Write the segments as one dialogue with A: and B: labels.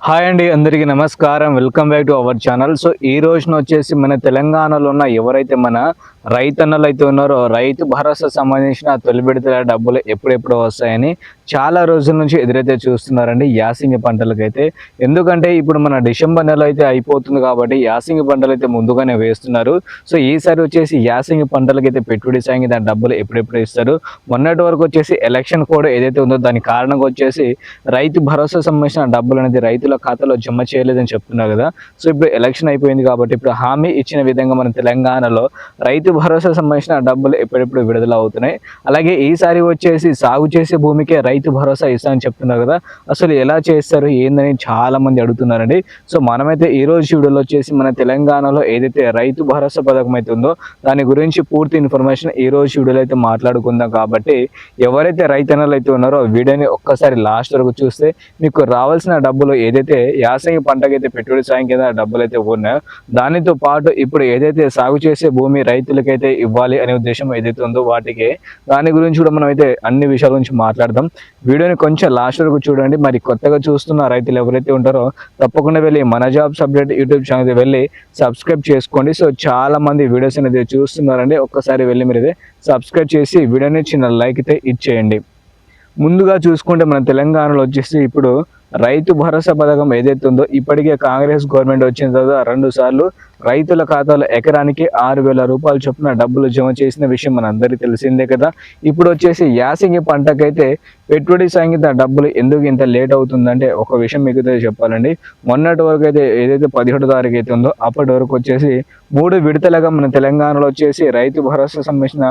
A: Hi అండి అందరికీ నమస్కారం. Welcome back to our channel so ఈ రోజున వచ్చేసి మన తెలంగాణలో ఉన్న ఎవరైతే మన రైతన్నలు అయితే ఉన్నారో రైతు భరోసా సంబంధించిన తొలి విడతల డబ్బులు ఎప్పుడెప్పుడు వస్తాయని చాలా రోజుల నుంచి ఎదురైతే చూస్తున్నారండి యాసింగి పంటలకైతే. ఎందుకంటే ఇప్పుడు మన డిసెంబర్ నెల అయితే అయిపోతుంది కాబట్టి యాసింగి పంటలు అయితే ముందుగానే వేస్తున్నారు. సో ఈసారి వచ్చేసి యాసింగి పంటలకైతే పెట్టుబడి సాగి దాని డబ్బులు ఎప్పుడెప్పుడు ఇస్తారు? మొన్నటి వరకు వచ్చేసి ఎలక్షన్ కూడా ఏదైతే ఉందో దాని కారణంగా వచ్చేసి రైతు భరోసా సంబంధించిన డబ్బులు అనేది రైతుల ఖాతాలో జమ చేయలేదని చెప్తున్నారు కదా. సో ఇప్పుడు ఎలక్షన్ అయిపోయింది కాబట్టి ఇప్పుడు హామీ ఇచ్చిన విధంగా మన తెలంగాణలో రైతు భరోసా సంబంధించిన డబ్బులు ఎప్పుడెప్పుడు విడుదల అవుతున్నాయి. అలాగే ఈసారి వచ్చేసి సాగు చేసే భూమికే రైతు రైతు భరోసా ఇస్తామని చెప్తున్నారు కదా. అసలు ఎలా చేస్తారు? ఏందని చాలా మంది అడుగుతున్నారండి. సో మనమైతే ఈ రోజు వీడియోలో వచ్చేసి మన తెలంగాణలో ఏదైతే రైతు భరోసా పథకం అయితే ఉందో దాని గురించి పూర్తి ఇన్ఫర్మేషన్ ఈ రోజు వీడియోలో అయితే మాట్లాడుకుందాం కాబట్టి ఎవరైతే రైతన్నలు అయితే ఉన్నారో వీడియోని ఒక్కసారి లాస్ట్ వరకు చూస్తే మీకు రావాల్సిన డబ్బులు ఏదైతే యాసంగి పంటకైతే పెట్టుబడి సాయం కింద డబ్బులు అయితే ఉన్నాయో దానితో పాటు ఇప్పుడు ఏదైతే సాగు చేసే భూమి రైతులకైతే ఇవ్వాలి అనే ఉద్దేశం ఏదైతే ఉందో వాటికి దాని గురించి కూడా మనం అయితే అన్ని విషయాల గురించి మాట్లాడదాం. వీడియోని కొంచెం లాస్ట్ వరకు చూడండి. మరి కొత్తగా చూస్తున్న రైతులు ఎవరైతే ఉంటారో తప్పకుండా వెళ్ళి మన జాబ్ సబ్జెక్ట్ యూట్యూబ్ ఛానల్ వెళ్ళి సబ్స్క్రైబ్ చేసుకోండి. సో చాలా మంది వీడియోస్ అనేది చూస్తున్నారండి. ఒక్కసారి వెళ్ళి మీరు అయితే సబ్స్క్రైబ్ చేసి వీడియోని చిన్న లైక్ అయితే ఇచ్చేయండి. ముందుగా చూసుకుంటే మన తెలంగాణలో వచ్చేసి ఇప్పుడు రైతు భరోసా పథకం ఏదైతే ఉందో ఇప్పటికే కాంగ్రెస్ గవర్నమెంట్ వచ్చిన తర్వాత రెండు సార్లు రైతుల ఖాతాలో ఎకరానికి ఆరు వేల రూపాయలు చొప్పున డబ్బులు జమ చేసిన విషయం మనందరికీ తెలిసిందే కదా. ఇప్పుడు వచ్చేసి యాసంగి పంటకైతే పెట్టుబడి సంగీత డబ్బులు ఎందుకు ఇంత లేట్ అవుతుందంటే ఒక విషయం మీకు అయితే చెప్పాలండి. మొన్నటి వరకు అయితే ఏదైతే పదిహేడు తారీఖు అయితే ఉందో అప్పటి వరకు వచ్చేసి మూడు విడతలుగా మన తెలంగాణలో వచ్చేసి రైతు భరోసా సంబంధించిన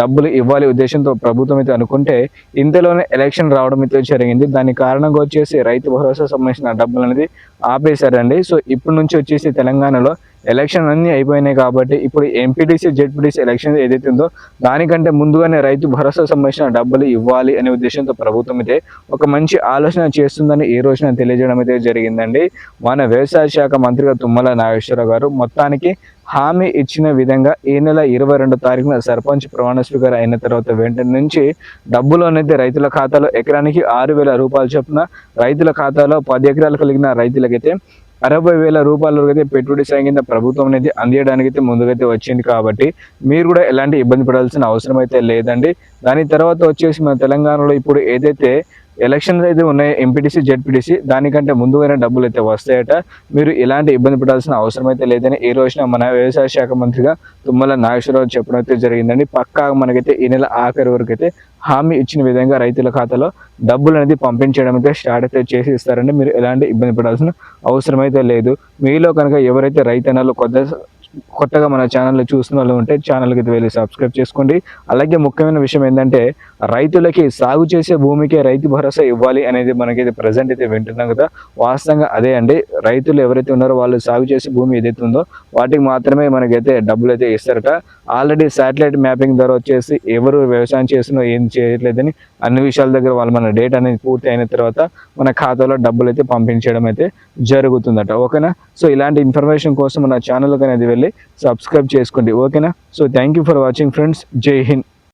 A: డబ్బులు ఇవ్వాలి ఉద్దేశంతో ప్రభుత్వం అయితే అనుకుంటే ఇంతలోనే ఎలక్షన్ రావడం అయితే జరిగింది. దాని కారణంగా వచ్చేసి రైతు భరోసా సంబంధించిన డబ్బులు అనేది ఆపేశారండి. సో ఇప్పటి నుంచి వచ్చేసి తెలంగాణలో ఎలక్షన్ అన్నీ అయిపోయినాయి కాబట్టి ఇప్పుడు ఎంపీటీసీ జెడ్పీటీసీ ఎలక్షన్ ఏదైతే ఉందో దానికంటే ముందుగానే రైతు భరోసా సంబంధించిన డబ్బులు ఇవ్వాలి అనే ఉద్దేశంతో ప్రభుత్వం అయితే ఒక మంచి ఆలోచన చేస్తుందని ఈ రోజున తెలియజేయడం అయితే జరిగిందండి. మన వ్యవసాయ శాఖ మంత్రిగా తుమ్మల నాగేశ్వరరావు గారు మొత్తానికి హామీ ఇచ్చిన విధంగా ఈ నెల ఇరవై రెండు తారీఖున సర్పంచ్ ప్రమాణ స్వీకారం అయిన తర్వాత వెంటనే నుంచి డబ్బులు అనేది రైతుల ఖాతాలో ఎకరానికి ఆరు వేల రూపాయలు చొప్పున రైతుల ఖాతాలో పది ఎకరాలు కలిగిన రైతులకైతే అరవై వేల రూపాయల వరకు అయితే పెట్టుబడి సాయం కింద ప్రభుత్వం అనేది అందియడానికి అయితే ముందుకైతే వచ్చింది కాబట్టి మీరు కూడా ఎలాంటి ఇబ్బంది పడాల్సిన అవసరం అయితే లేదండి. దాని తర్వాత వచ్చేసి మన తెలంగాణలో ఇప్పుడు ఏదైతే ఎలక్షన్స్ అయితే ఉన్నాయి ఎంపీటీసీ జెడ్పీటీసీ దానికంటే ముందుగానే డబ్బులు అయితే వస్తాయట. మీరు ఎలాంటి ఇబ్బంది పడాల్సిన అవసరం అయితే లేదని ఈ రోజున మన వ్యవసాయ శాఖ మంత్రిగా తుమ్మల నాగేశ్వరరావు చెప్పడం అయితే జరిగిందండి. పక్కా మనకైతే ఈ నెల ఆఖరి వరకు అయితే హామీ ఇచ్చిన విధంగా రైతుల ఖాతాలో డబ్బులు అనేది పంపించడం అయితే స్టార్ట్ అయితే చేసి ఇస్తారండి. మీరు ఎలాంటి ఇబ్బంది పడాల్సిన అవసరం అయితే లేదు. మీలో కనుక ఎవరైతే రైతన్నలు కొత్త కొత్తగా మన ఛానల్లో చూస్తున్న వాళ్ళు ఉంటే ఛానల్కి వెళ్ళి సబ్స్క్రైబ్ చేసుకోండి. అలాగే ముఖ్యమైన విషయం ఏంటంటే రైతులకి సాగు చేసే భూమికే రైతు భరోసా ఇవ్వాలి అనేది మనకైతే ప్రజెంట్ అయితే వింటున్నాం కదా. వాస్తవంగా అదే అండి. రైతులు ఎవరైతే ఉన్నారో వాళ్ళు సాగు చేసే భూమి ఏదైతే ఉందో వాటికి మాత్రమే మనకైతే డబ్బులు అయితే ఇస్తారట. ఆల్రెడీ శాటిలైట్ మ్యాపింగ్ ద్వారా వచ్చేసి ఎవరు వ్యవసాయం చేస్తున్నా ఏం చేయట్లేదని అన్ని విషయాల దగ్గర వాళ్ళు మన డేట్ అనేది పూర్తి అయిన తర్వాత మన ఖాతాలో డబ్బులు అయితే పంపించడం అయితే జరుగుతుందట. ఓకేనా? సో ఇలాంటి ఇన్ఫర్మేషన్ కోసం మన ఛానల్ అనేది వెళ్ళి సబ్స్క్రైబ్ చేసుకోండి. ఓకేనా so thank you for watching friends Jai Hind